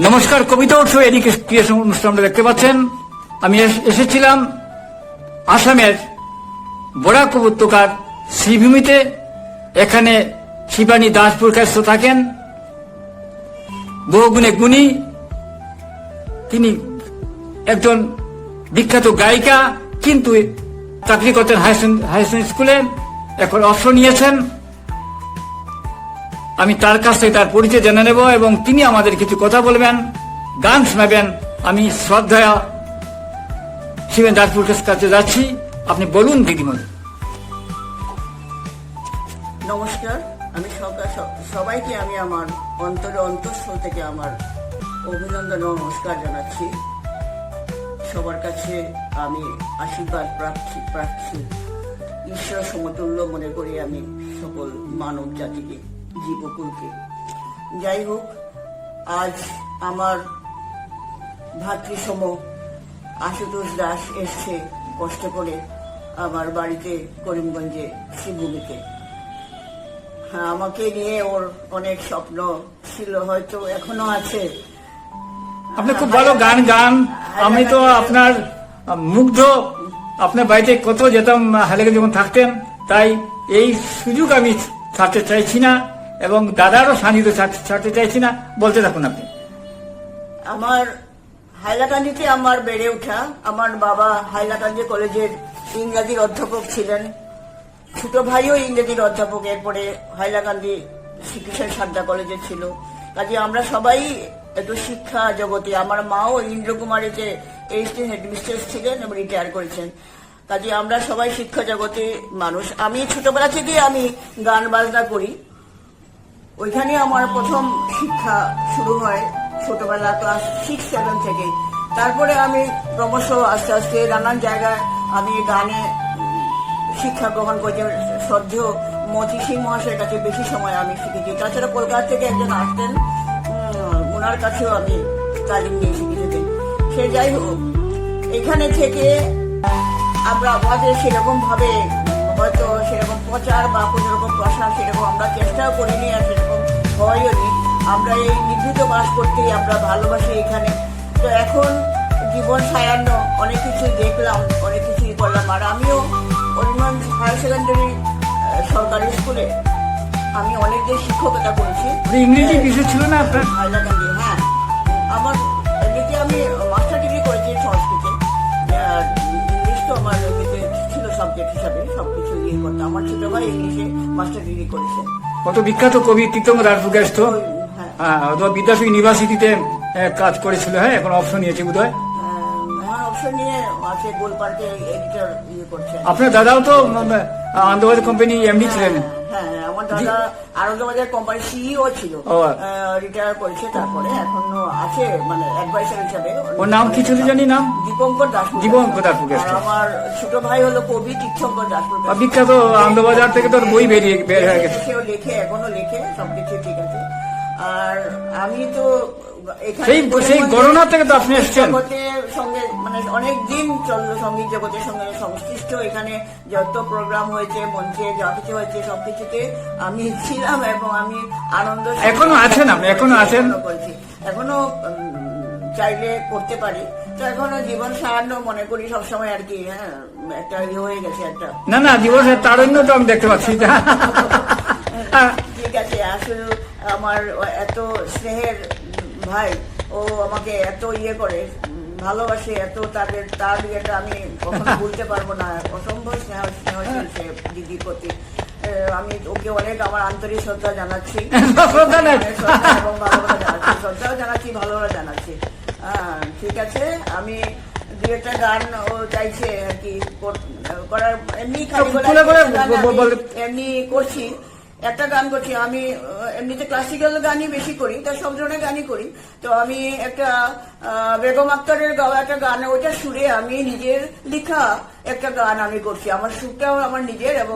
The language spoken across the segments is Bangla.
নমস্কার, কবিতা উৎসব এদিকে ক্রিয়েশন অনুষ্ঠানটা দেখতে পাচ্ছেন। আমি এস- এসেছিলাম আসামের বরাক উপত্যকার শ্রীভূমিতে। এখানে শিবানী দাসপুর কাছে থাকেন। বহুগুণে গুণী। তিনি একজন বিখ্যাত গায়িকা, কিন্তু চাকরি করতেন হাই স্কুলে। এখন অবসর নিয়েছেন। আমি তার কাছ থেকে তার পরিচয় জেনে নেব এবং তিনি আমাদের কিছু কথা বলবেন, গান শোনাবেন। আমি শ্রদ্ধা শিবেন দাসপুরের কাছে যাচ্ছি। আপনি বলুন, দিদিমণি। নমস্কার। আমি সবাইকে আমি আমার অন্তরে অন্তঃস্থল থেকে আমার অভিনন্দন ও নমস্কার জানাচ্ছি। সবার কাছে আমি আশীর্বাদ প্রার্থী প্রার্থী। ঈশ্বর সমতুল্য মনে করি আমি সকল মানব জাতিকে। জীবকুলকে। যাই হোক আজ আমার ভাতৃসম আশুতোষ দাস এসছে কষ্ট করে আমার বাড়িতে করিমগঞ্জে শ্রীভূমিতে হ্যাঁ আমাকে নিয়ে ওর অনেক স্বপ্ন ছিল, হয়তো এখনও আছে। আপনি খুব ভালো গান গান। আমি তো আপনার মুগ্ধ। আপনার বাড়িতে কত যেতাম হালেকে যখন থাকতেন, তাই এই সুযোগ আমি থাকতে চাইছি না। এবং দাদারও সান্নিধ্য ছাড়তে- চাইছি না। বলতে থাকুন আপনি। আমার হাইলাকান্দিতে আমার বেড়ে ওঠা আমার বাবা হাইলাকান্দি কলেজের ইংরাজির অধ্যাপক ছিলেন। ছোট ভাইও ইংরেজির অধ্যাপক, এরপরে হাইলাকান্দি শ্রীকৃষ্ণ সারদা কলেজে ছিল। কাজে আমরা সবাই একটু শিক্ষা জগতে, আমার মাও ইন্দ্রকুমারীতে এইচটি হেডমিস্ট্রেস ছিলেন এবং রিটায়ার করেছেন। কাজে আমরা সবাই শিক্ষা জগতে মানুষ। আমি ছোটবেলা থেকে আমি গান বাজনা করি। ওইখানে আমার প্রথম শিক্ষা শুরু হয় ছোটবেলা ক্লাস সিক্স সেভেন থেকে। তারপরে আমি ক্রমশ আস্তে আস্তে নানান জায়গায় আমি গানে শিক্ষা গ্রহণ করেছি শ্রদ্ধেয় মতি সিং মহাশয়ের কাছে বেশি সময় আমি শিখেছি। তাছাড়া কলকাতা থেকে একজন আসতেন ওনার কাছেও আমি তালিম নিয়ে শিখেছি। সে যাই হোক, এখানে থেকে আমরা আমাদের সেরকম ভাবে হয়তো সেরকম প্রচার বা কোনো রকম প্রসার সেরকম আমরা চেষ্টাও করিনি আর সেরকম নি আমরা এই নিভৃত বাস করতেই আমরা ভালোবাসি এখানে। তো এখন জীবন সায়ান্ন অনেক কিছু দেখলাম অনেক কিছুই করলাম। আর আমিও করিমগঞ্জ হায়ার সেকেন্ডারি সরকারি স্কুলে আমি অনেক দিন শিক্ষকতা করেছি। আপনি ইংরেজি কিছু ছিল না আপনার? হাইলাকান্দি হ্যাঁ। আমার এমনিতে আমি মাস্টার ডিগ্রি করেছি সংস্কৃতে। ইংলিশ তো আমার ছিল সাবজেক্ট হিসাবে সব কিছু ইয়ে করতাম। আমার ছোট ভাই ইংলিশে মাস্টার ডিগ্রি করেছে। কত বিখ্যাত কবি তীতঙ্গ দাসপুর হ্যাঁ হ্যাঁ অথবা বিদ্যাসাগর ইউনিভার্সিটিতে কাজ করেছিল হ্যাঁ এখন অপশন নিয়েছে বোধ হয় এডিটর ইয়ে আপনার দাদাও তো আন্দোলন কোম্পানি এমডি ছিলেন। হ্যাঁ হ্যাঁ, দাদা আনন্দবাজার কোম্পানি সিইও ছিল। রিটায়ার করেছে তারপরে এখনও আছে মানে অ্যাডভাইসার হিসাবে। ওর নাম কি ছিল জানি নাম দীপঙ্কর দাস দীপঙ্কর দাস আমার ছোট ভাই হলো কবি তীর্থঙ্কর দাস বিখ্যাত আনন্দবাজার থেকে তোর বই বেরিয়ে বের হয়ে গেছে। সেও লেখে এখনও লেখে সবকিছু ঠিক আছে। আর আমি তো সেই- গণনা থেকে তো আপনি এসেছেন। জগতের সঙ্গে মানে অনেক দিন চলল সংগীত জগতের সঙ্গে সংশ্লিষ্ট এখানে যত প্রোগ্রাম হয়েছে মঞ্চে যা কিছু হয়েছে সবকিছুতে আমি ছিলাম এবং আমি আনন্দ এখনও আছেন আপনি, এখনও আছেন? এখনও চাইলে করতে পারি তো এখনও জীবন সাহায্য মনে করি সবসময় আর কি হ্যাঁ একটা ইয়ে হয়ে গেছে একটা না না দিবসের তারণ্য তো আমি দেখতে পাচ্ছি ঠিক আছে আসলে আমার এত স্নেহের ভাই ও আমাকে এত ইয়ে করে ভালোবাসে এত তাদের তার ইয়েটা আমি কখনো ভুলতে পারব না। অসম্ভব স্নেহ স্নেহশীল সে দিদির প্রতি। আমি ওকে অনেক আমার আন্তরিক শ্রদ্ধা জানাচ্ছি। এবং ভালোবাসা জানাচ্ছি। শ্রদ্ধাও জানাচ্ছি ভালোবাসা জানাচ্ছি। হ্যাঁ ঠিক আছে আমি দু একটা গান ও চাইছে আর কি করার এমনি এমনি করছি। একটা গান করছি আমি এমনিতে ক্লাসিক্যাল গানই বেশি করি তা সব ধরনের গানই করি। তো আমি একটা বেগম আক্তারের গাওয়া একটা গান ওইটা সুরে আমি নিজের লেখা একটা গান আমি করছি। আমার সুরটাও আমার নিজের এবং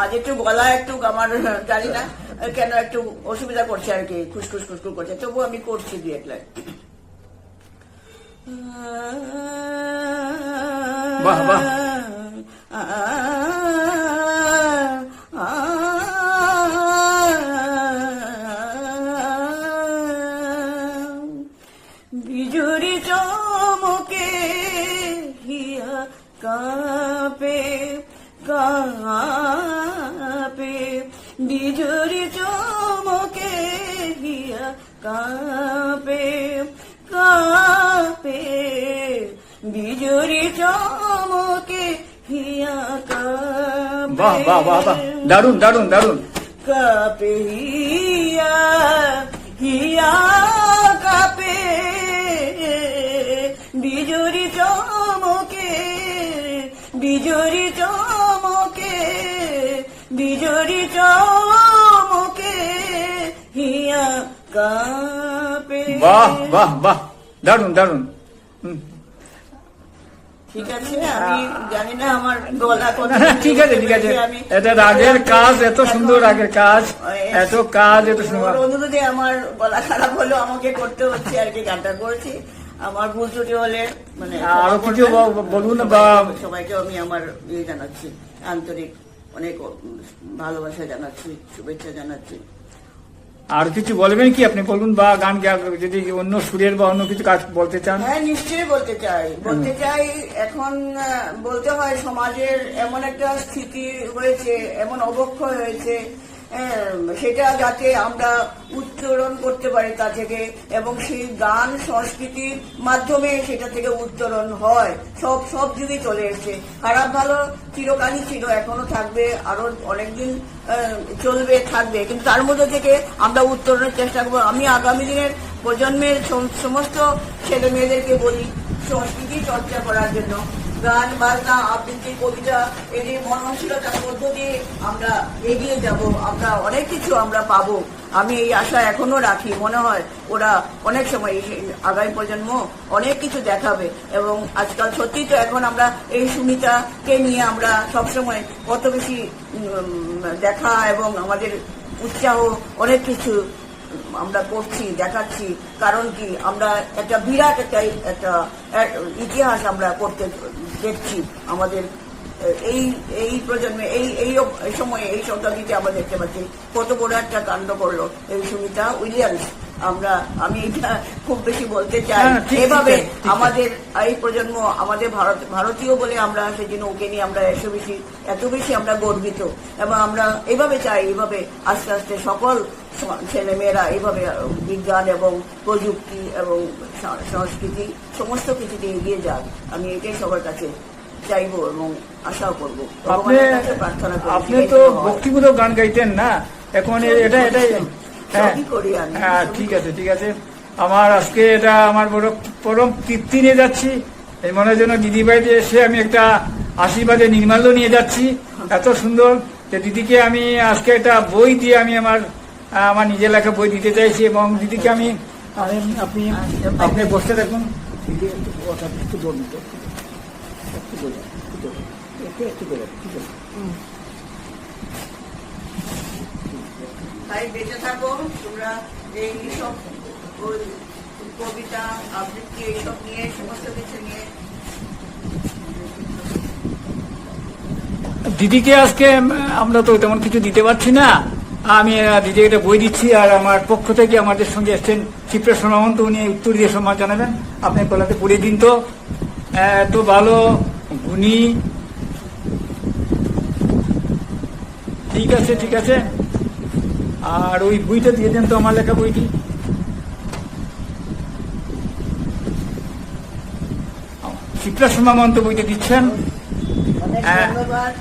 আজ একটু গলা একটু আমার জানি না কেন একটু অসুবিধা করছে আর কি খুসখুস খুসখুস করছে। তবু আমি করছি দু এক লাইন। বাহ, বাহ। কাপে বিজুরি চমকে হিয়া কাপে কাপে বিজুরি চমকে হিয়া কাপে। বাহ বাহ বাহ বাহ। দারুণ দারুণ দারুণ। কাপে হিয়া চমকে হিয়া কাপে। বাহ বাহ বাহ। দারুণ হুম। ঠিক আছে আমি জানি না আমার গলা কত না, না, ঠিক আছে ঠিক আছে। এটা রাগের কাজ এত সুন্দর রাগের কাজ এত কাজ এত সুন্দর অনুরোধে আমার গলা খারাপ হলো আমাকে করতে হচ্ছে আর কি গানটা করেছি। আমার ভুল ত্রুটি হলে মানে আরও কিছু বলুন বা সবাইকে আমি আমার ইয়ে জানাচ্ছি আন্তরিক অনেক ভালোবাসা জানাচ্ছি শুভেচ্ছা জানাচ্ছি। আর কিছু বলবেন কি আপনি? বলুন বা গান যদি অন্য সুরের বা অন্য কিছু কাজ বলতে চান। হ্যাঁ নিশ্চয়ই বলতে চাই। বলতে চাই এখন বলতে হয় সমাজের এমন একটা স্থিতি হয়েছে এমন অবক্ষয় হয়েছে সেটা যাতে আমরা উত্তরণ করতে পারি তা থেকে এবং সেই গান, সংস্কৃতির মাধ্যমে সেটা থেকে উত্তরণ হয়। সব সব যুগে চলে এসছে। খারাপ ভালো চিরকালই ছিল, এখনও থাকবে, আরও অনেকদিন চলবে, থাকবে। কিন্তু তার মধ্যে থেকে আমরা উত্তরণের চেষ্টা করব। আমি আগামী দিনের প্রজন্মের সমস্ত ছেলে মেয়েদেরকে বলি, সংস্কৃতি চর্চা করার জন্য গান, বাজনা, আবৃত্তি, কবিতা, এই যে মননশীলতার মধ্য দিয়ে আমরা এগিয়ে যাব, আমরা অনেক কিছু আমরা পাবো। আমি এই আশা এখনও রাখি, মনে হয় ওরা অনেক সময় আগামী প্রজন্ম অনেক কিছু দেখাবে। এবং আজকাল সত্যি তো এখন আমরা এই সুমিতাকে নিয়ে আমরা সবসময় কত বেশি দেখা এবং আমাদের উৎসাহ অনেক কিছু আমরা করছি, দেখাচ্ছি। কারণ কি, আমরা একটা বিরাট একটা একটা ইতিহাস আমরা করতে দেখছি আমাদের এই এই প্রজন্মে, এই এই সময়ে এই শতাব্দীতে আমরা দেখতে পাচ্ছি। কত বড় একটা কাণ্ড করল এই সুমিতা উইলিয়ামস। আমরা আমি এটা খুব বেশি বলতে চাই। হ্যাঁ, এভাবে। আমাদের এই প্রজন্ম আমাদের ভারত ভারতীয় বলে আমরা সেই জন্য ওকে নিয়ে আমরা এত বেশি এত বেশি আমরা গর্বিত। এবং আমরা এভাবে চাই এভাবে আস্তে আস্তে সকল ছেলে মেয়েরা এইভাবে বিজ্ঞান এবং প্রযুক্তি এবং সংস্কৃতি সমস্ত কিছুতে এগিয়ে যাক। আমি এটাই সবার কাছে চাইব এবং আশাও করব। আপনি প্রার্থনা করি আপনি তো ভক্তিমূলক গান গাইতেন না। এখন এটা এটাই হ্যাঁ। হ্যাঁ ঠিক আছে ঠিক আছে। আমার আজকে এটা আমার বড় পরম তৃপ্তি নিয়ে যাচ্ছি। এই মনের জন্য দিদি বাড়িতে এসে আমি একটা আশীর্বাদে নির্মাল্য নিয়ে যাচ্ছি। এত সুন্দর যে দিদিকে আমি আজকে একটা বই দিয়ে আমি আমার আমার নিজের লেখা বই দিতে চাইছি এবং দিদিকে আমি আপনি আপনি বসতে দেখুন দিদি একটু কথা একটু ধরুন একটু ধরুন, একটু ধরুন, একটু একটু ধরুন, একটু ধরুন। তাই বেঁচে থাকো, তোমরা এই সব কবিতা, আবৃত্তি এইসব নিয়ে, সমস্ত কিছু নিয়ে। দিদিকে আজকে আমরা তো তেমন কিছু দিতে পারছি না। আমি দিদিকে একটা বই দিচ্ছি আর আমার পক্ষ থেকে আমাদের সঙ্গে এসছেন চিত্র সোনামন্ত, উনি উত্তর দিয়ে সম্মান জানাবেন। আপনি কলাতে পড়ে দিন তো। এত ভালো গুণী। ঠিক আছে ঠিক আছে। আর ওই বইটা দিয়ে দেন তো আমার লেখা বইটি। চিত্রা বইটা দিচ্ছেন। হ্যাঁ। ধন্যবাদ।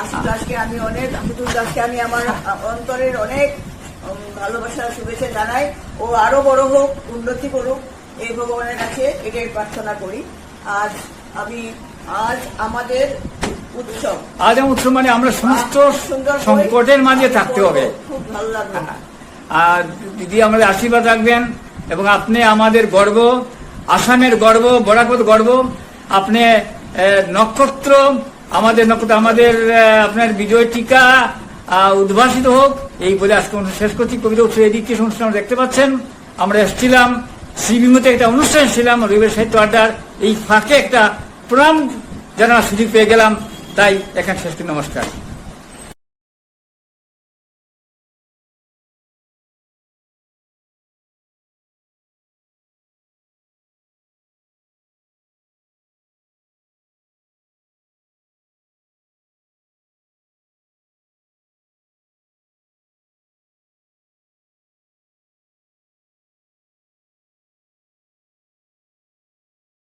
আশু দাসকে আমি অনেক দাসকে আমি আমার অন্তরের অনেক ভালোবাসা শুভেচ্ছা জানাই। ও আরও বড় হোক উন্নতি করুক এই ভগবানের কাছে এটাই প্রার্থনা করি। আজ আমি আজ আমাদের উৎসব। আজ আমার উৎসব মানে আমরা সমস্ত সংকটের মাঝে থাকতে হবে। আর দিদি আমাদের আশীর্বাদ রাখবেন এবং আপনি আমাদের গর্ব আসামের গর্ব বরাকত গর্ব আপনি নক্ষত্র আমাদের নক্ষত্র আমাদের আপনার বিজয় টিকা উদ্ভাসিত হোক। এই বলে আজকে শেষ করছি। কবিতা উৎসব এদিক থেকে অনুষ্ঠান দেখতে পাচ্ছেন। আমরা এসেছিলাম শ্রীবিমতে একটা অনুষ্ঠান ছিলাম রবিবার সাহিত্য আড্ডার। এই ফাঁকে একটা প্রণাম জানার সুযোগ পেয়ে গেলাম। তাই এখানে শেষ নমস্কার।